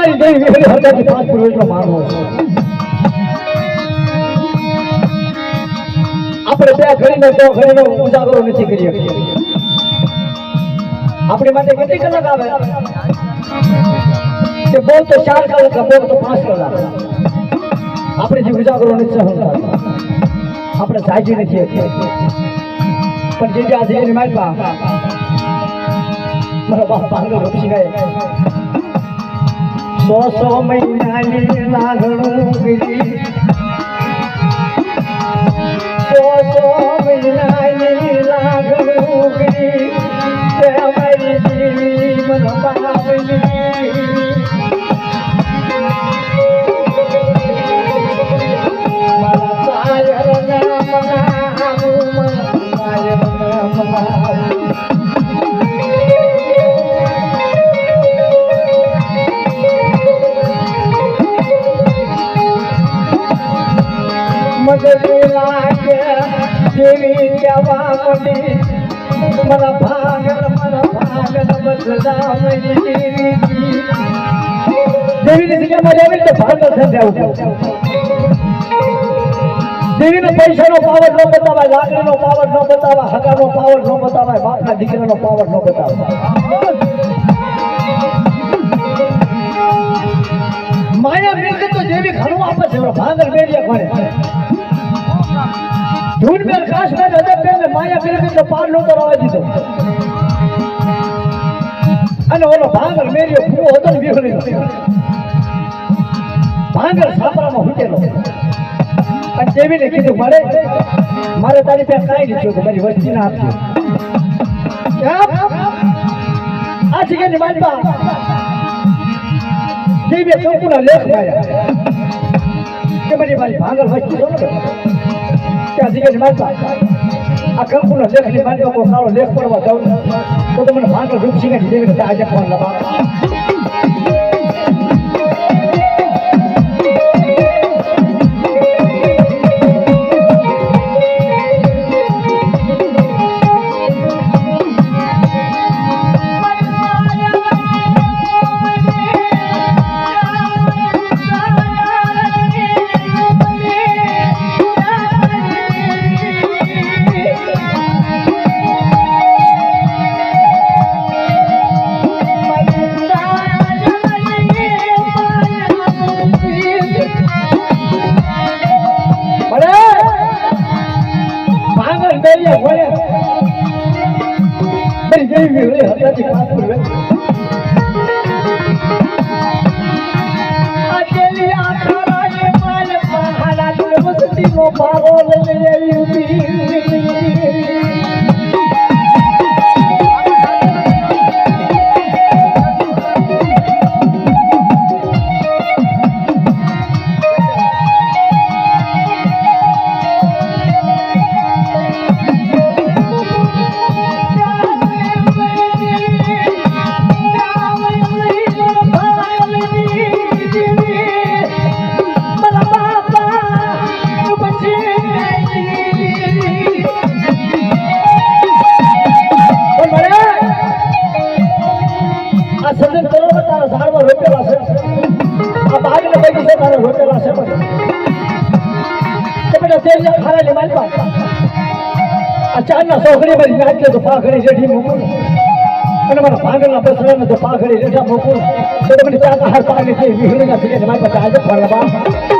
દેવી વેલી હજારથી પાંચ કિલોમીટર મારવો આપણે બે ઘડીને તો ઘડીનો ઉજાગરો નથી કરી શકીએ. આપણી માટે કેટલી કલાક આવે. કે બહુ તો ચાર કલાક બહુ તો પાંચ કલાક. આપણે જે ઉજાગરો નથી સહન આપણે સાજી નથી. પણ જે આજે મારી પા મારા બાપ પાંગલ રોપી ગયા. સો સો મહિનાની લાગણું ગઈ દેવી કહેવા માંડી મારા ભાગર મારા ભાગર મરી દેવી પાવર ન બતાવાય લાકડીનો પાવર ન બતાવાય હગાનો પાવર ન બતાવાય બાપના દીકરાનો પાવર ન બતાવાય માયા મિલકત તો જેવી ઘણું આપે છે ભાંગર મેળીએ કોને મેર કાશ મેર હદે પેલે માયા મિલકત તો પાર નહોતો રવા દીધો અને ઓલો ભાંગર મેળ્યો પૂરો હતો ને વિહળીનો ભાંગર સાપરામાં હૂટેલો અને દેવીને કીધું, મારે મારે તારી પાસે કાંઈ નહીં કે મારી વસ્તી ના આપજો? આ જગ્યાની માલપા? દેવીએ ચોકુના લેખ માર્યા કે મારી મારી ભાંગર વસ્તી ને ત્યાં જગ્યાની માલપા આ કંકુના લેખની માલપા કોઈ સારો લેખ પડવા જાઉં તો તો મને ભાંગર રૂપ શીખાડી દેવીને ત્યાં આજે ફોન લગાવ વસતી નો તારા રોપેલા છે તે બેટા તે જે માલ માલપા આ ચારના સોખડી મારી નાખીએ તો પાઘડી જેઠી મૂકું અને મારા ભાંગરના બસરાને તો પાઘડી જેઠા મૂકું તો તમને ચાકા હાર પાણી છે વિહળીના થઈ મારી પાસે આજે ફરવા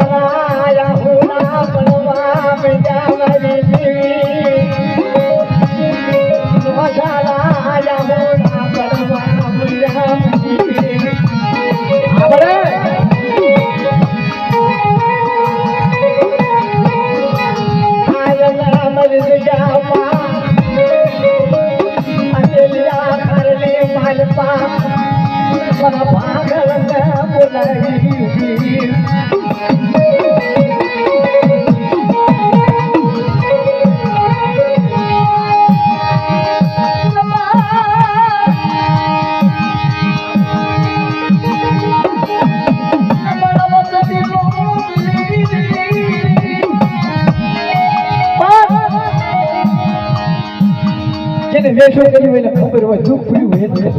જેને વેશો કર્યું એને ખબર હોય, દુઃખ ભર્યું હોય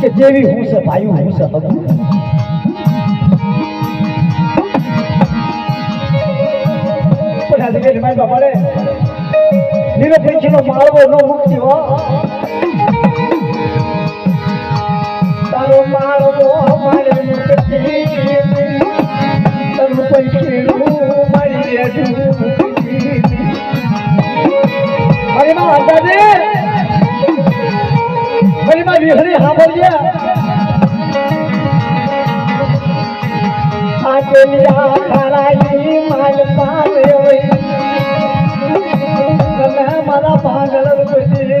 કે જેવી હું છે ભાઈ, હું છે હગું પણ આજે મારી બાપા રે નિરપેક્ષનો માળવો ન મુક્તિ હો. મારી માં અંદાજે વિહરી માં વિહળી સાંભળજે આ કેલિયા ખારાઈ માલ પાવે હોય મારા પાગલ પછી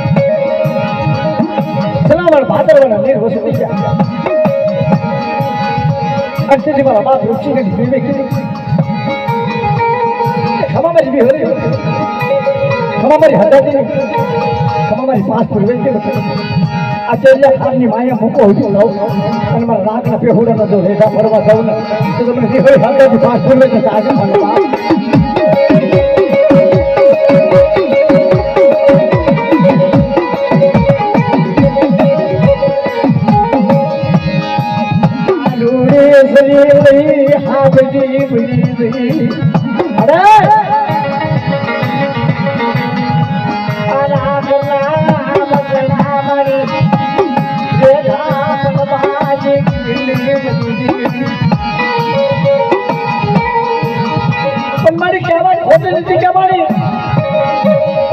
રામુ દાદા એ મારા રાજા શિવરાય ખમા મારી બી હરી ખમા મારી હદાતી ખમા મારી પાસ પૂર્વે કે આચાર્ય ખાનની માયા મૂકો હતી લઉં અને મારા રાગના પેહુડા જો રેઠા ફરવા જાઉં ને, તો તમને જે હોય હદાતી પાસ પૂર્વે કે આજે બની ગઈ અરે પણ મારી કહેવાની ખોટી નથી કહેવાની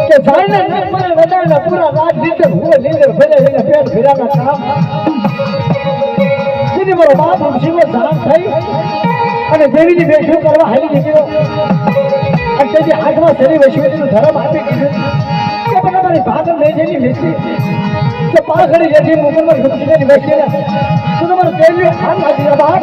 કે જાણે મને વધારે પૂરા રાત નીચે હું નીંદર ભરે લઈને પેટ ભર્યાના કામ મારો બાપ ધારણ થઈ અને દેવીની વેશું કરવા હાલી નીકળ્યો. અને તેની હાથમાં શરીર વૈશ્વરીનું ધર્મ આપી દીધું. કે મને મારી ભાગર લઈ જઈને વેચી કે પાઘડી જેથી મુકલમાં ઘૂસીને વેચીને તો તમારું દેવીઓ હાથ લાગી બાપ